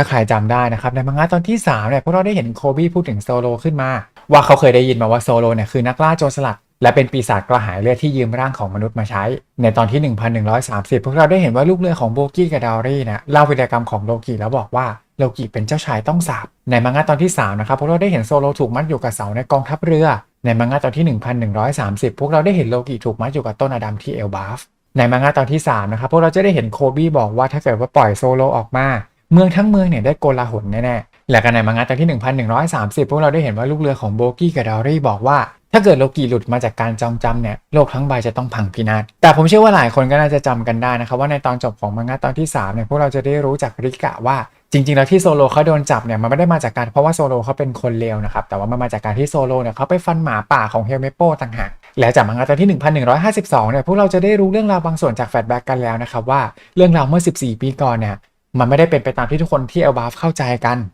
ถ้าใครจำได้นะครับในมังงะตอนที่3เนี่ยพวกเราได้เห็นโคบี้พูดถึงโซโลขึ้นมา ว่าเขาเคยได้ยินมาว่าโซโลเนี่ยคือนักล่าโจรสลัด และเป็นปีศาจกระหายเลือดที่ยืมร่างของมนุษย์มาใช้ ในตอนที่ 1130 พวกเราได้เห็นว่าลูกเรือของโบกี้กับดาวรี่นะเล่าวิรกรรมของโลกิแล้วบอกว่าโลกิเป็นเจ้าชายต้องสาบในมังงะตอนที่3นะครับพวกเราได้เห็นโซโลถูกมัดอยู่กับเสาในกองทัพเรือ ในมังงะตอนที่ 1130 พวกเราได้เห็นโลกิถูกมัดอยู่กับต้นอดัมที่เอลบาฟในมังงะตอนที่3นะครับพวกเราจะได้เห็นโคบี้บอกว่าถ้าเกิดว่าปล่อยโซโลออกมา เมืองทั้งเมืองเนี่ยได้โกลาหลแน่ๆ และกันในมังงะตอนที่ 1130 พวกเราได้เห็นว่าลูกเรือของโบกี้กับดอรี่บอกว่า ถ้าเกิดโลกีหลุดมาจากการจองจำเนี่ยโลกทั้งใบจะต้องพังพินาศ แต่ผมเชื่อว่าหลายคนก็น่าจะจำกันได้นะครับว่าในตอนจบของมังงะตอนที่ 3เนี่ยพวกเราจะได้รู้จากริกะว่าจริงๆ แล้วที่โซโลเขาโดนจับเนี่ยมันไม่ได้มาจากการเพราะว่าโซโลเขาเป็นคนเลวนะครับแต่ว่ามันมาจากการที่โซโลเนี่ยเขาไปฟันหมาป่าของเฮลเมโปต่างหากและจากมังงะตอนที่ 1152เนี่ยพวกเราจะได้รู้เรื่องราวบางส่วนจากแฟลชแบ็กกันแล้วนะครับว่าเรื่องราวเมื่อ 14 ปีก่อนเนี่ย มันไม่ได้เป็นไปตามที่ทุกคนที่เอลบาฟเข้าใจกัน